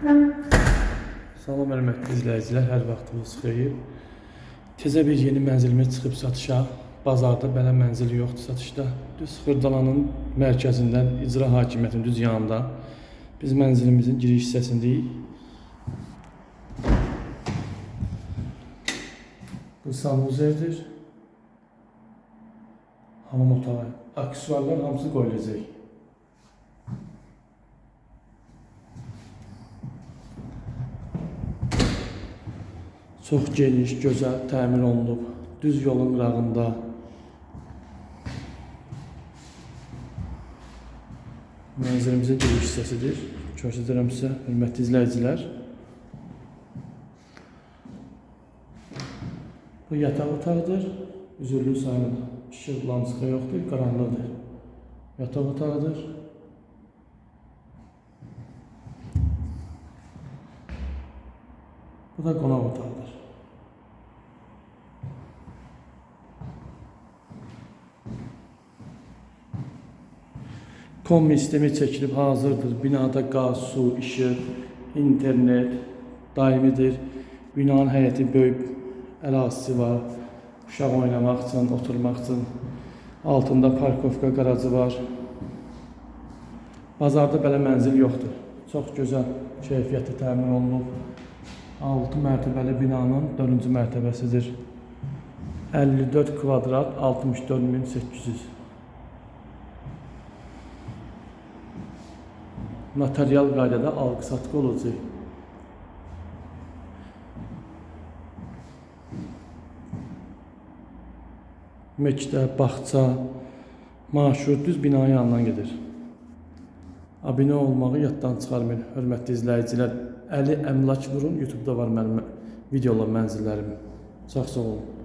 Salam hörmətli izləyicilər, hər vaxtınız xeyir. Təzə bir yeni mənzilimiz çıxıb satışa. Bazarda belə mənzil yoxdur satışda. Düz Xırdalanın mərkəzindən icra hakimiyyətinin düz yanında. Biz mənzilimizin giriş hissəsindəyik. Bu sanuzerdir. Hamam otağı. Aksesuarlar hamısı qoyulacaq. Çox geniş, gözəl təmir olunub. Düz yolun qırağında. Mənzilimizin giriş hissəsidir. Göstərirəm sizə, hörmətli izləyicilər. Bu yataq otağıdır. Üzürlü sayılır. İşıq lamsıqa yoxdur, qaranlıqdır. Yataq otağıdır. Bu da qonaq otağıdır. Kombi sistemi çəkilib hazırdır. Binada qaz, su, işıq, internet daimidir. Binanın həyəti böyük ərazisi var. Uşaq oynamaq üçün, oturmaq üçün. Altında parkovka qarajı var. Bazarda belə mənzil yoxdur. Çox gözəl keyfiyyətli təmin olunub. 6 mərtəbəli binanın 4-cü mərtəbəsidir. 54 kvadrat 64800. Notarial qaydada alqı-satqı olacaq. Məktəb, bağça, marşrut düz binanın yanından gedir. Abunə olmağı yaddan çıxarmayın, hörmətli izləyicilər. Əli Əmlak vurun, YouTube-da var mənim videolar, mənzillərim. Çox sağ olun.